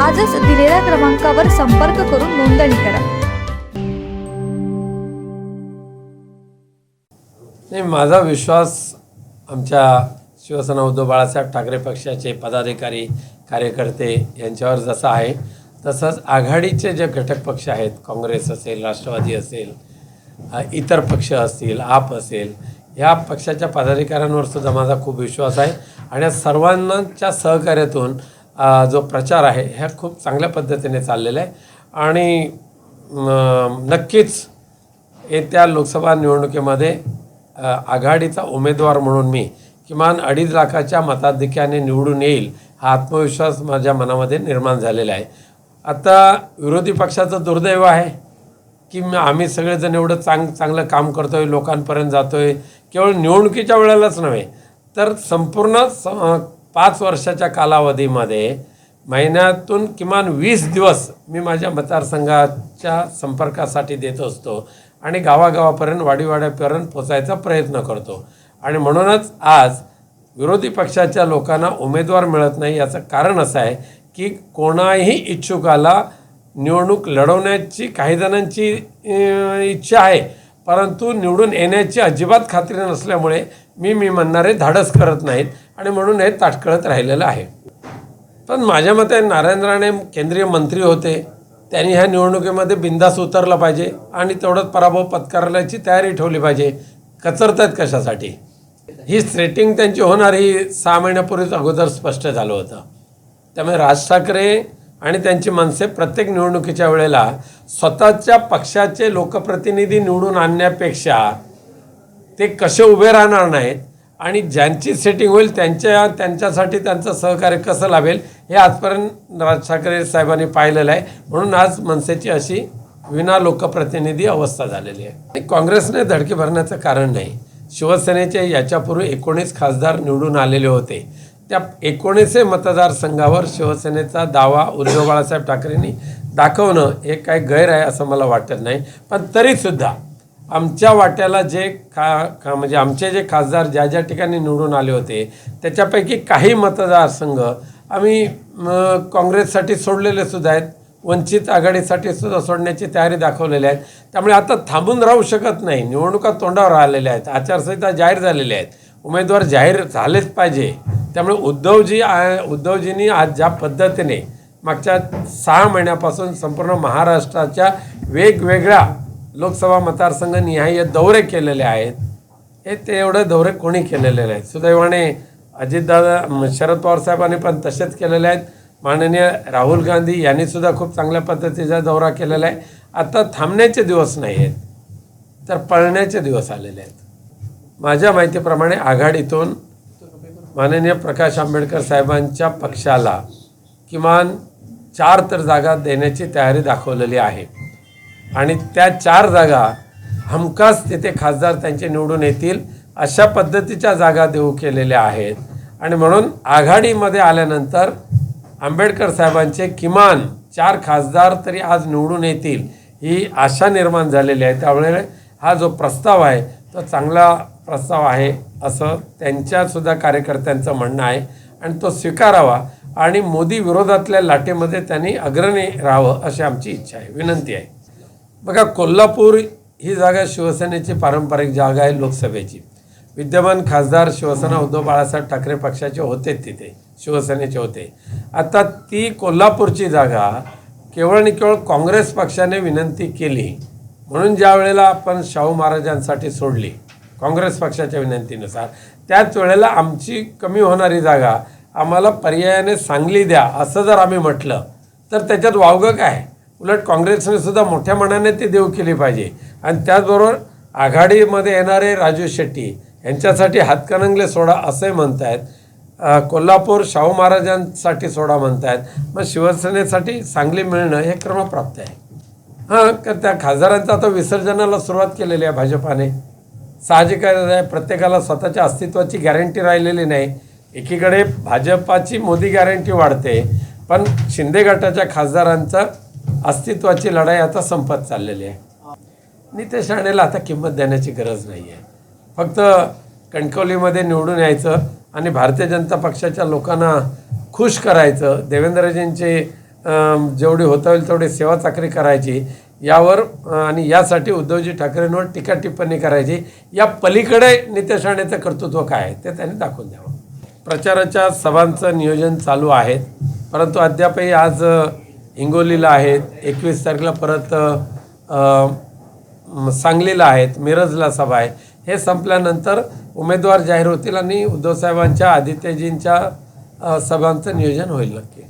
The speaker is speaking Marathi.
आजच दिलेल्या क्रमांकावर संपर्क करून नोंदणी करा. नाही माझा विश्वास आमच्या शिवसेना उद्धव बाळासाहेब ठाकरे पक्षाचे पदाधिकारी कार्यकर्ते यांच्यावर जसा आहे तसंच आघाडीचे जे घटक पक्ष आहेत काँग्रेस असेल राष्ट्रवादी असेल इतर पक्ष असतील आप असेल ह्या पक्षाच्या पदाधिकाऱ्यांवर सुद्धा माझा खूप विश्वास आहे. आणि या सर्वांच्या सहकार्यातून जो प्रचार आहे ह्या खूप चांगल्या पद्धतीने चाललेला आहे. आणि नक्कीच येत्या लोकसभा निवडणुकीमध्ये आघाडीचा उमेदवार म्हणून मी किमान अडीच लाखाच्या मताधिक्याने निवडून येईल हा आत्मविश्वास माझ्या मनामध्ये निर्माण झालेला आहे. आता विरोधी पक्षाचं दुर्दैव आहे की आम्ही सगळेजण एवढं चांग चांगलं काम करतो आहे लोकांपर्यंत जातो आहे केवळ निवडणुकीच्या वेळेलाच नव्हे तर संपूर्ण स पाच वर्षाच्या कालावधीमध्ये महिन्यातून किमान वीस दिवस मी माझ्या मतदारसंघाच्या संपर्कासाठी देत असतो आणि गावागावापर्यंत वाडीवाड्यापर्यंत पोचायचा प्रयत्न करतो. आणि म्हणूनच आज विरोधी पक्षाच्या लोकांना उमेदवार मिळत नाही याचं कारण असं आहे की कोणाही इच्छुकाला निवडणूक लढवण्याची काही जणांची इच्छा आहे. परंतु निवडून येण्याची अजिबात खात्री नसल्यामुळे मी मी म्हणणारे धाडस करत नाहीत. आणि म्हणून हे ताटकळत राहिलेलं आहे. पण माझ्या मते नारायण राणे केंद्रीय मंत्री होते त्यांनी ह्या निवडणुकीमध्ये बिंदास उतरलं पाहिजे आणि तेवढंच पराभव पत्करण्याची तयारी ठेवली पाहिजे. कचरत आहेत कशासाठी? ही सेटिंग त्यांची होणार ही सहा महिन्यापूर्वीच अगोदर स्पष्ट झालं होतं. त्यामुळे राज ठाकरे आणि त्यांची मनसे प्रत्येक निवडणुकीच्या वेळेला स्वतःच्या पक्षाचे लोकप्रतिनिधी निवडून आणण्यापेक्षा ते कसे उभे राहणार नाहीत आणि ज्यांची सेटिंग होईल त्यांच्या त्यांच्यासाठी त्यांचं सहकार्य कसं लाभेल हे आजपर्यंत राज ठाकरे साहेबांनी पाहिलेलं आहे. म्हणून आज मनसेची अशी विना लोकप्रतिनिधी अवस्था झालेली आहे. आणि काँग्रेसने धडकी भरण्याचं कारण नाही. शिवसेनेचे याच्यापूर्वी एकोणीस खासदार निवडून आलेले होते. त्या एकोणीसे मतदारसंघावर शिवसेनेचा दावा उद्धव बाळासाहेब ठाकरेंनी दाखवणं हे काय गैर आहे असं मला वाटत नाही. पण तरीसुद्धा आमच्या वाट्याला जे खा खा म्हणजे आमचे जे खासदार ज्या ज्या ठिकाणी निवडून आले होते त्याच्यापैकी काही मतदारसंघ आम्ही काँग्रेससाठी सोडलेले सुद्धा आहेत. वंचित आघाडीसाठी सुद्धा सोडण्याची तयारी दाखवलेली आहेत त्यामुळे आता थांबून राहू शकत नाही. निवडणुका तोंडावर आलेल्या आहेत. आचारसंहिता जाहीर झालेल्या आहेत. उमेदवार जाहीर झालेच पाहिजे. त्यामुळे उद्धवजी आ- उद्धवजींनी आज ज्या पद्धतीने मागच्या सहा महिन्यापासून संपूर्ण महाराष्ट्राच्या वेगवेगळ्या लोकसभा मतदारसंघ निहाय्य दौरे केलेले आहेत हे ते एवढे दौरे कोणी केलेले नाहीत. सुदैवाने अजितदादा शरद पवार साहेबांनी पण तसेच केलेले आहेत. माननीय राहुल गांधी यांनीसुद्धा खूप चांगल्या पद्धतीचा दौरा केलेला आहे. आता थांबण्याचे दिवस नाही आहेत तर पळण्याचे दिवस आलेले आहेत. माझ्या माहितीप्रमाणे आघाडीतून माननीय प्रकाश आंबेडकर साहेबांच्या पक्षाला किमान चार तर जागा देण्याची तयारी दाखवलेली आहे. आणि त्या चार जागा हमखास तिथे खासदार त्यांचे निवडून येतील अशा पद्धतीच्या जागा देऊ केलेल्या आहेत. आणि म्हणून आघाडीमध्ये आल्यानंतर आंबेडकर साहेबांचे किमान चार खासदार तरी आज निवडून येतील ही आशा निर्माण झालेली आहे. त्यामुळे हा जो प्रस्ताव आहे तो चांगला प्रस्ताव आहे असं त्यांच्यासुद्धा कार्यकर्त्यांचं म्हणणं आहे. आणि तो स्वीकारावा आणि मोदी विरोधातल्या लाटेमध्ये त्यांनी अग्रणी राहावं अशी आमची इच्छा आहे. विनंती आहे. बघा कोल्हापूर ही जागा शिवसेनेची पारंपरिक जागा आहे लोकसभेची. विद्यमान खासदार शिवसेना उद्धव बाळासाहेब ठाकरे पक्षाचे होते तिथे शिवसेनेचे होते. आता ती कोल्हापूरची जागा केवळ आणि केवळ काँग्रेस पक्षाने विनंती केली म्हणून ज्या वेळेला आपण शाहू महाराजांसाठी सोडली काँग्रेस पक्षाच्या विनंतीनुसार त्याच वेळेला आमची कमी होणारी जागा आम्हाला पर्यायाने सांगली द्या असं जर आम्ही म्हटलं तर त्याच्यात वावगं काय? उलट काँग्रेसने सुद्धा मोठ्या मनाने ती देऊ केली पाहिजे. आणि त्याचबरोबर आघाडीमध्ये येणारे राजू शेट्टी यांच्यासाठी हातकणंगले सोडा असे म्हणतायत. आहेत कोल्हापूर शाहू महाराजांसाठी सोडा म्हणतायत. मग शिवसेनेसाठी सांगली मिळणं हे क्रमप्राप्त आहे. हां का त्या खासदारांचा आता विसर्जनाला सुरुवात केलेली आहे भाजपाने. साहजिक आहे प्रत्येकाला स्वतःच्या अस्तित्वाची गॅरंटी राहिलेली नाही. एकीकडे भाजपाची मोदी गॅरंटी वाढते पण शिंदे गटाच्या खासदारांचं अस्तित्वाची लढाई आता संपत चाललेली आहे. नितेश राणेला आता किंमत देण्याची गरज नाही आहे फक्त कणकवलीमध्ये निवडून यायचं आणि भारतीय जनता पक्षाच्या लोकांना खुश करायचं देवेंद्रजींची जेवढी होता होईल तेवढी सेवा चाकरी करायची यावर आणि यासाठी उद्धवजी ठाकरेंवर टीका टिप्पणी करायची या पलीकडे नितेश राणेचं कर्तृत्व काय आहे ते त्यांनी दाखवून द्यावं. प्रचाराच्या सभांचं नियोजन चालू आहे परंतु अद्यापही आज हिंगोलीला आहेत. एकवीस तारखेला परत सांगलीला आहेत. मिरजला सभा आहे. हे संपल्यानंतर उमेदवार जाहीर होतील आणि उद्धवसाहेबांच्या आदित्यजींच्या सभांचं नियोजन होईल नक्की.